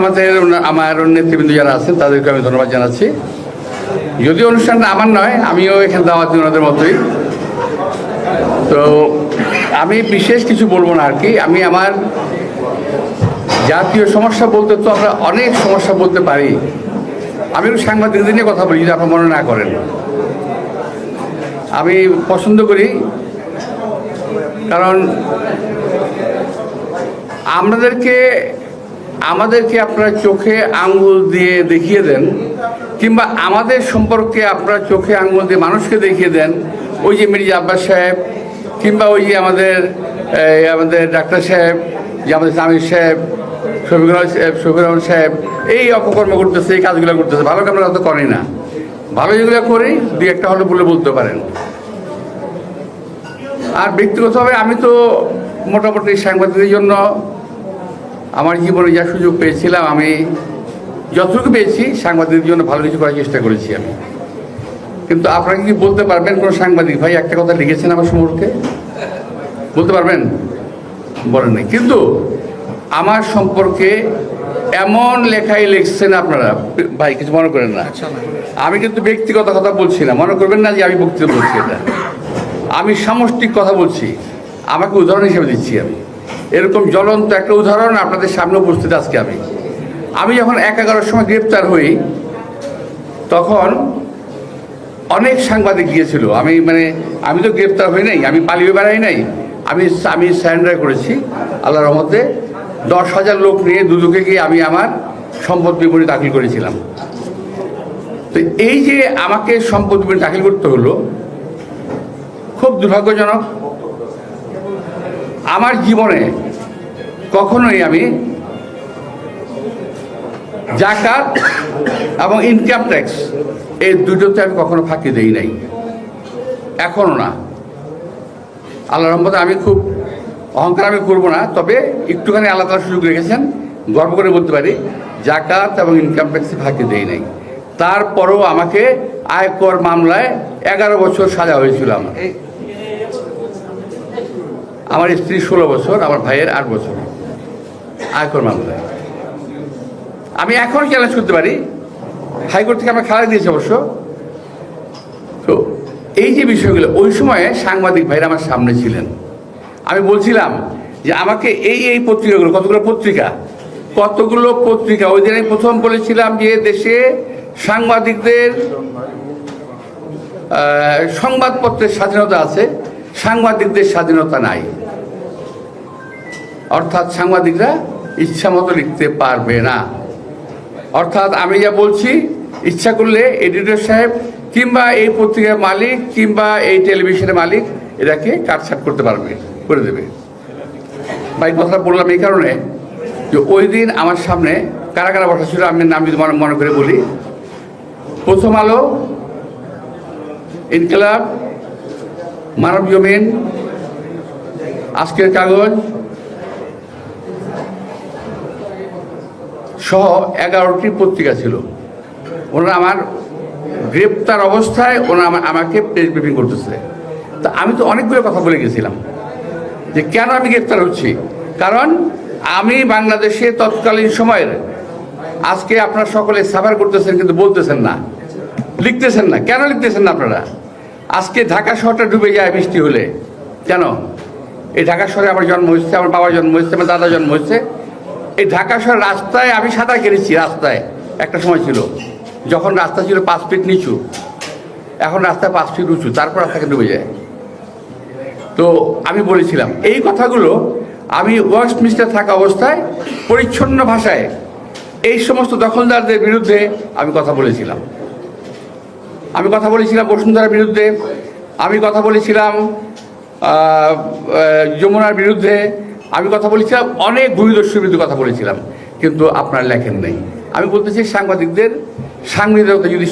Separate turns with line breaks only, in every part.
আমাদের আমার নেতৃবৃন্দ যারা আছেন তাদেরকে আমি ধন্যবাদ জানাচ্ছি। যদিও অনুষ্ঠানটা আমার নয়, আমিও এখানে দাওয়াত ওনাদের মতোই। তো আমি বিশেষ কিছু বলব না আর কি। আমি আমার জাতীয় সমস্যা বলতে তো আমরা অনেক সমস্যা বলতে পারি। আমি সাংবাদিকদের নিয়ে কথা বলি, যদি আপনার মনে না করেন। আমি পছন্দ করি, কারণ আমাদেরকে আমাদেরকে আপনারা চোখে আঙ্গুল দিয়ে দেখিয়ে দেন, কিংবা আমাদের সম্পর্কে আপনারা চোখে আঙ্গুল দিয়ে মানুষকে দেখিয়ে দেন, ওই যে মির্জা আব্বাস সাহেব, কিংবা ওই যে আমাদের আমাদের ডাক্তার সাহেব, যে আমাদের স্বামী সাহেব শফিকুর সাহেব শফিকুর রহমান সাহেব, এই অপকর্ম করতেছে, এই কাজগুলো করতেছে, ভালো কাজ আমরা তো করি না। ভালো যেগুলো করি দু একটা হলে বলে বলতে পারেন। আর ব্যক্তিগতভাবে আমি তো মোটামুটি সাংবাদিকদের জন্য আমার জীবনে যা সুযোগ পেয়েছিলাম আমি যতটুকু পেয়েছি সাংবাদিকদের জন্য ভালো কিছু করার চেষ্টা করেছি আমি। কিন্তু আপনারা কি বলতে পারবেন কোনো সাংবাদিক? ভাই একটা কথা লিখেছেন আমার সম্পর্কে বলতে পারবেন? বলেন নাই। কিন্তু আমার সম্পর্কে এমন লেখাই লিখছেন আপনারা। ভাই কিছু মনে করেন না। আমি কিন্তু ব্যক্তিগত কথা বলছি না। মনে করবেন না যে আমি বক্তৃতা বলছি এটা। আমি সামষ্টিক কথা বলছি। আমাকে উদাহরণ হিসেবে দিচ্ছি আমি। এরকম জ্বলন্ত একটা উদাহরণ আপনাদের সামনে উপস্থিত আজকে আমি। আমি যখন এক এগারোর সময় গ্রেপ্তার হই, তখন অনেক সাংবাদিক গিয়েছিল। আমি মানে আমি তো গ্রেপ্তার হই নাই, আমি পালিয়ে বেড়াই নাই। আমি আমি স্যারেন্ডার করেছি আল্লাহ রহমতে। দশ হাজার লোক নিয়ে দুদুকে গিয়ে আমি আমার সম্পদ বিবরণী দাখিল করেছিলাম। তো এই যে আমাকে সম্পদ বিবরণী দাখিল করতে হলো, খুব দুর্ভাগ্যজনক আমার জীবনে কখনোই আমি জাকাত এবং ইনকাম ট্যাক্স এই দুটোতে আমি কখনো ফাঁকি দেই নাই। এখনও না। আল্লাহ রহমতে আমি খুব অহংকার আমি করব না, তবে একটুখানি আলাদা সুযোগ রেখেছেন, গর্ব করে বলতে পারি, জাকাত এবং ইনকাম ট্যাক্সে ফাঁকি দেই নাই। তারপরও আমাকে আয়কর মামলায় এগারো বছর সাজা হয়েছিল আমার। আমার স্ত্রী ষোলো বছর, আমার ভাইয়ের আট বছর। আয়কর মামলায়। আমি এখন চ্যালেঞ্জ করতে পারি। হাইকোর্ট থেকে আমার খেলা দিয়েছে অবশ্য। তো এই যে বিষয়গুলো, ওই সময়ে সাংবাদিক ভাইরা আমার সামনে ছিলেন। আমি বলছিলাম যে আমাকে এই এই পত্রিকাগুলো, কতগুলো পত্রিকা? কতগুলো পত্রিকা? ওই দিন আমি প্রথম বলেছিলাম যে দেশে সাংবাদিকদের সংবাদপত্রের স্বাধীনতা আছে। সাংবাদিকদের স্বাধীনতা নাই। অর্থাৎ সাংবাদিকরা ইচ্ছা মতো লিখতে পারবে না। অর্থাৎ আমি যা বলছি, ইচ্ছা করলে এডিটর সাহেব কিংবা এই পত্রিকার মালিক কিংবা এই টেলিভিশনের মালিক এটাকে কাটছাট করতে পারবে, করে দেবে। ভাই, কথাটা বললাম এই কারণে যে ওই দিন আমার সামনে কারা কারা বসা ছিল, আমি নাম যদি মনে করে বলি, প্রথম আলো, ইনকলাব মানব জমিন আজকের কাগজ সহ এগারোটি পত্রিকা ছিল। ওনারা আমার গ্রেপ্তার অবস্থায় ওনারা আমাকে প্রেস ব্রিফিং করতেছে। তা আমি তো অনেকগুলো কথা বলে গেছিলাম যে কেন আমি গ্রেপ্তার হচ্ছি? কারণ আমি বাংলাদেশে তৎকালীন সময়ের আজকে আপনারা সকলে সাফার করতেছেন কিন্তু বলতেছেন না। লিখতেছেন না। কেন লিখতেছেন না আপনারা? আজকে ঢাকা শহরটা ডুবে যায় বৃষ্টি হলে। কেন? এই ঢাকা শহরে আমার জন্ম হয়েছে, আমার বাবার জন্ম হয়েছে, আমার দাদা জন্ম হয়েছে। এই ঢাকা শহর রাস্তায় আমি সাঁতার কেটেছি রাস্তায়, একটা সময় ছিল। যখন রাস্তা ছিল পাঁচ ফিট নিচু, এখন রাস্তায় পাঁচ ফিট উঁচু, তারপর রাস্তাকে ডুবে যায়। তো আমি বলেছিলাম, এই কথাগুলো আমি ওয়েস্ট মিনিস্টার থাকা অবস্থায় পরিচ্ছন্ন ভাষায় এই সমস্ত দখলদারদের বিরুদ্ধে আমি কথা বলেছিলাম। আমি কথা বলেছিলাম বসুন্ধরার বিরুদ্ধে, আমি কথা বলেছিলাম যমুনার বিরুদ্ধে, আমি কথা বলেছিলাম, অনেক ভূমিদস্যুর বিরুদ্ধে কথা বলেছিলাম, কিন্তু আপনার লেখেন নেই। আমি বলতে চাই সাংবাদিকদের, সাংবাদিকতা যদি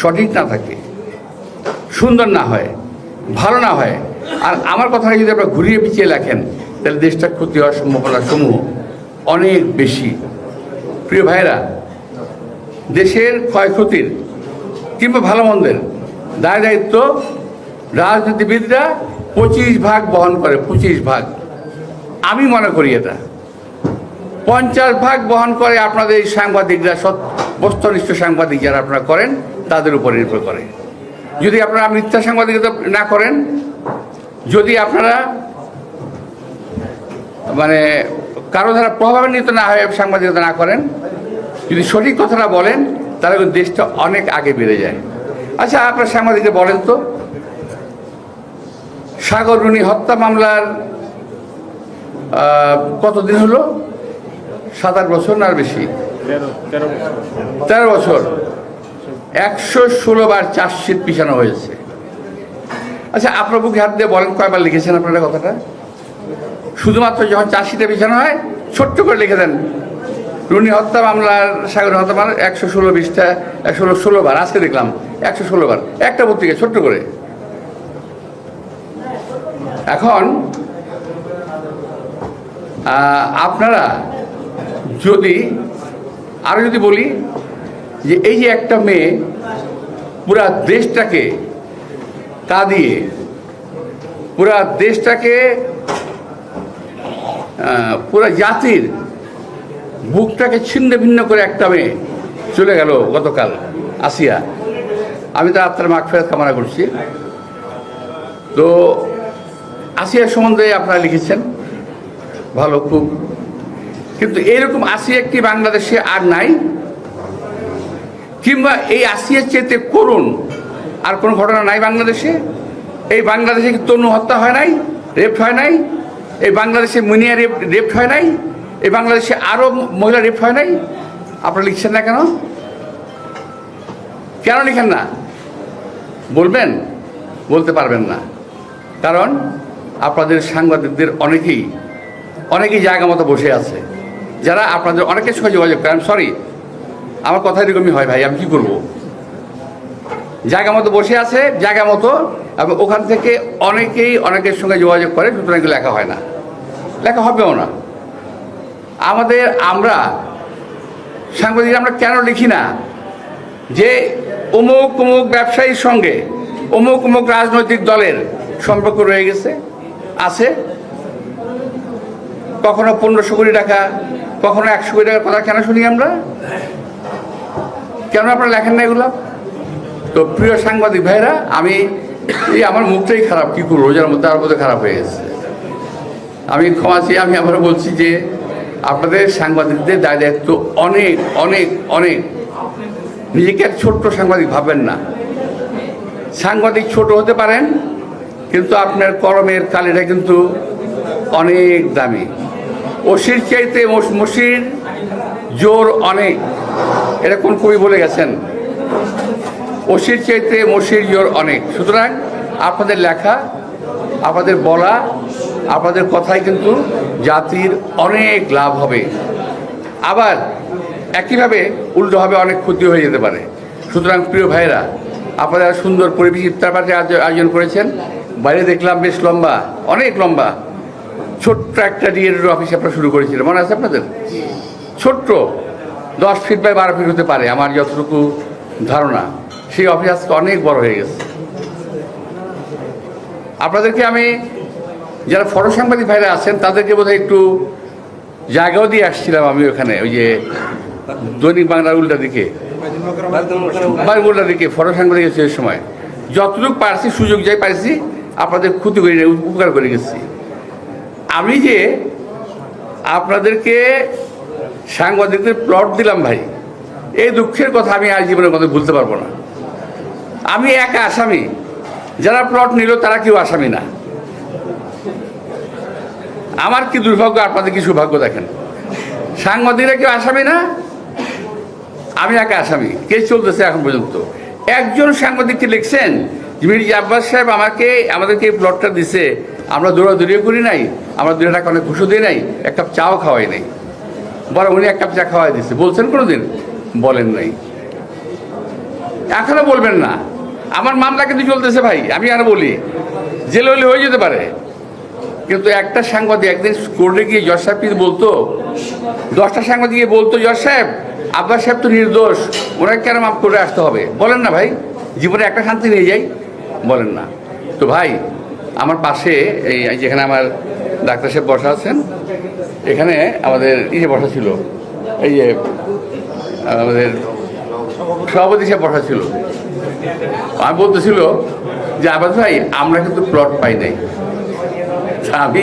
সঠিক না থাকে, সুন্দর না হয়, ভালো না হয়, আর আমার কথাটা যদি আপনারা ঘুরিয়ে পিছিয়ে লেখেন, তাহলে দেশটার ক্ষতি হওয়ার সম্ভাবনা সমূহ অনেক বেশি। প্রিয় ভাইরা দেশের ক্ষয়ক্ষতির কিংবা ভালো মন্দের। দায় দায়িত্ব রাজনীতিবিদরা পঁচিশ ভাগ বহন করে, পঁচিশ ভাগ। আমি মনে করি এটা। পঞ্চাশ ভাগ বহন করে আপনাদের এই সাংবাদিকরা, সৎ বস্তুনিষ্ঠ সাংবাদিক যারা আপনারা করেন, তাদের উপর নির্ভর করে। যদি আপনারা মিথ্যা সাংবাদিকতা না করেন, যদি আপনারা মানে কারও দ্বারা প্রভাবান্বিত না হয়ে সাংবাদিকতা না করেন, যদি সঠিক কথাটা বলেন তাহলে দেশটা অনেক আগে বেড়ে যায়। আচ্ছা আপনার সাংবাদিকরা বলেন তো সাগর রুনি হত্যা মামলার কতদিন হলো? সাত আট বছর না আর বেশি?
তেরো তেরো বছর।
তেরো বছর। একশো ষোলো বার চার্জশিট পিছানো হয়েছে। আচ্ছা আপনার বুকে হাত দিয়ে বলেন কয়বার লিখেছেন আপনারা কথাটা? শুধুমাত্র যখন চার্জশিটে পিছানো হয় ছোট্ট করে লিখে দেন। রুনি হত্যা মামলার সাগর হত্যা মামলার একশো ষোলো বিশটা, একশো ষোলো বার, আজকে দেখলাম একশো ষোলো বার, একটা পত্রিকা ছোট্ট করে। এখন আপনারা যদি, আরও যদি বলি যে এই যে একটা মেয়ে পুরা দেশটাকে তা কাঁদিয়ে, পুরা দেশটাকে পুরা জাতির বুকটাকে ছিন্ন ভিন্ন করে একটা মেয়ে চলে গেল গতকাল আসিয়া। আমি তার আত্মার মাগ ফেরত কামনা করছি। তো আসিয়া সম্বন্ধে আপনারা লিখেছেন, ভালো, খুব। কিন্তু এরকম আসিয়া কি বাংলাদেশে আর নাই, কিংবা এই আসিয়ার চেতে করুন আর কোনো ঘটনা নাই বাংলাদেশে। এই বাংলাদেশে কি তনু হত্যা হয় নাই, রেপ হয় নাই? এই বাংলাদেশে মুনিয়া রেপ রেপ হয় নাই? এই বাংলাদেশে আরও মহিলা রেপ হয় নাই? আপনারা লিখছেন না কেন? কেন লিখেন না? বলবেন? বলতে পারবেন না। কারণ আপনাদের সাংবাদিকদের অনেকেই অনেকেই জায়গা মতো বসে আছে। যারা আপনাদের অনেকের সঙ্গে যোগাযোগ করেন সরি আমার কথা এরকমই হয় ভাই, আমি কি করব? জায়গা মতো বসে আছে, জায়গা মতো, এবং ওখান থেকে অনেকেই অনেকের সঙ্গে যোগাযোগ করে, সুতরাং লেখা হয় না। লেখা হবেও না। আমাদের আমরা, সাংবাদিক, আমরা কেন লিখি না? যে অমুক অমুক ব্যবসায়ীর সঙ্গে অমুক অমুক রাজনৈতিক দলের সম্পর্ক রয়ে গেছে, আছে। কখনো পনেরোশো কোটি টাকা, কখনো একশো কোটি টাকার কথা কেন শুনি আমরা? কেন আপনারা লেখেন না এগুলো? তো প্রিয় সাংবাদিক ভাইরা আমি এই আমার মুখটাই খারাপ, কি করব? রোজার মধ্যে আর মধ্যে খারাপ হয়ে গেছে। আমি ক্ষমা চেয়ে আমি আবার বলছি যে আপনাদের সাংবাদিকদের দায় দায়িত্ব অনেক অনেক অনেক। নিজেকে এক ছোট্ট সাংবাদিক ভাবেন না। সাংবাদিক ছোট হতে পারেন, কিন্তু আপনার কলমের কালিটা কিন্তু অনেক দামি। ওসির চাইতে মস- মসির জোর অনেক। এটা কোন কবি বলে গেছেন? ওসির চাইতে মসির জোর অনেক। সুতরাং আপনাদের লেখা, আপনাদের বলা, আপনাদের কথাই কিন্তু জাতির অনেক লাভ হবে। আবার একইভাবে উল্টোভাবে অনেক ক্ষতি হয়ে যেতে পারে। সুতরাং প্রিয় ভাইরা আপনারা সুন্দর পরিবেশ ইফতার পার্টি আয়োজন করেছেন। বাইরে দেখলাম বেশ লম্বা, অনেক লম্বা। ছোট্ট একটা ডিএর অফিস আপনারা শুরু করেছিলেন। মনে আছে আপনাদের? ছোট্ট, দশ ফিট বাই বারো ফিট হতে পারে আমার যতটুকু ধারণা। সেই অফিস আজকে অনেক বড় হয়ে গেছে। আপনাদেরকে আমি যারা ফটো সাংবাদিক ভাইরা আছেন, তাদেরকে বোধহয় একটু জায়গাও দিয়ে আসছিলাম আমি ওখানে, ওই যে দৈনিক বাংলার উল্টা দিকে। উল্টা দিকে ফটো সাংবাদিক এসে ওই সময়। যতটুকু পারছি সুযোগ যাই পারছি আপনাদের ক্ষতি করি উপকার করে গেছি। আমি যে আপনাদেরকে সাংবাদিকদের প্লট দিলাম ভাই, এই দুঃখের কথা আমি আজ জীবনের মধ্যে ভুলতে পারব না। আমি একা আসামি, যারা প্লট নিল তারা কেউ আসামি না। আমার কি দুর্ভাগ্য আপনাদের কি সৌভাগ্য দেখেন? সাংবাদিকরা কেউ আসামি না? আমি একা আসামি। কেস চলতেছে এখন পর্যন্ত। একজন সাংবাদিককে লিখছেন, মির্জা আব্বাস সাহেব আমাকে, আমাদেরকে এই প্লটটা দিছে, আমরা দৌড়াদৌড়িও করি নাই, আমরা দুই টাকা অনেক ঘুষও দিই নাই, এক কাপ চাও খাওয়াই নাই। বরং উনি এক কাপ চা খাওয়াই দিচ্ছে বলছেন কোনোদিন? বলেন নাই। এখনও বলবেন না। আমার মামলা কিন্তু চলতেছে ভাই, আমি আর বলি। জেলে হলে হয়ে যেতে পারে। কিন্তু একটা সাংবাদিক একদিন কোর্টে গিয়ে জজ সাহেব বলতো? দশটা সাংবাদিক গিয়ে বলতো, জজ সাহেব, আব্বাস সাহেব তো নির্দোষ, ওনাকে কেন মাফ করে আসতে হবে? বলেন না ভাই, জীবনে একটা শান্তি নিয়ে যাই। বলেন না। তো ভাই, আমার পাশে এই যেখানে আমার ডাক্তার সাহেব বসা আছেন, এখানে আমাদের ইয়ে বসা ছিল। এই যে, আমাদের সভাপতি সাহেব বসা ছিল। আমি বলতেছিল যে আবাস ভাই, আমরা কিন্তু প্লট পাই নাই। আমি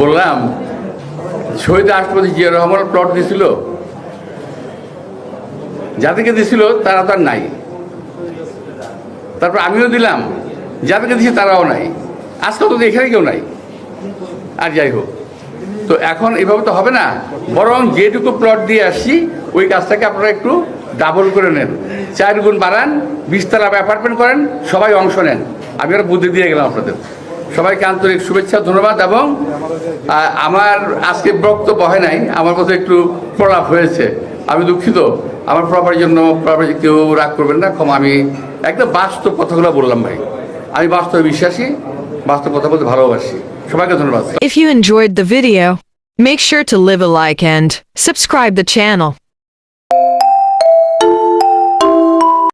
বললাম, শহীদ রাষ্ট্রপতি জিয়া রহমান প্লট দিয়েছিল যাদেরকে দিয়েছিল তারা তো আর নাই। তারপর আমিও দিলাম যাদেরকে দিয়েছি তারাও নাই। আজকাল তো এখানে কেউ নাই। আর যাই হোক, তো এখন এভাবে তো হবে না। বরং যেটুকু প্লট দিয়ে আসছি, ওই কাজটাকে আপনারা একটু ডাবল করে নেন। চার গুণ বাড়ান বিশতলা অ্যাপার্টমেন্ট করেন, সবাই অংশ নেন। আমি আর বুদ্ধি দিয়ে গেলাম আপনাদের। সবাইকে আন্তরিক শুভেচ্ছা ধন্যবাদ এবং আমার আজকে বক্তব্য হয় নাই আমার কথা একটু প্রলাপ হয়েছে। আমি দুঃখিত আমার প্রলাপের জন্য প্রলাপের কেউ রাগ করবেন না ক্ষমা আমি একদম বাস্তব কথাগুলো বললাম ভাই। আমি বাস্তবে বিশ্বাসী বাস্তব কথা বলতে ভালোবাসি। সবাইকে ধন্যবাদ।
If you enjoyed the video, make sure to leave a like and subscribe the channel.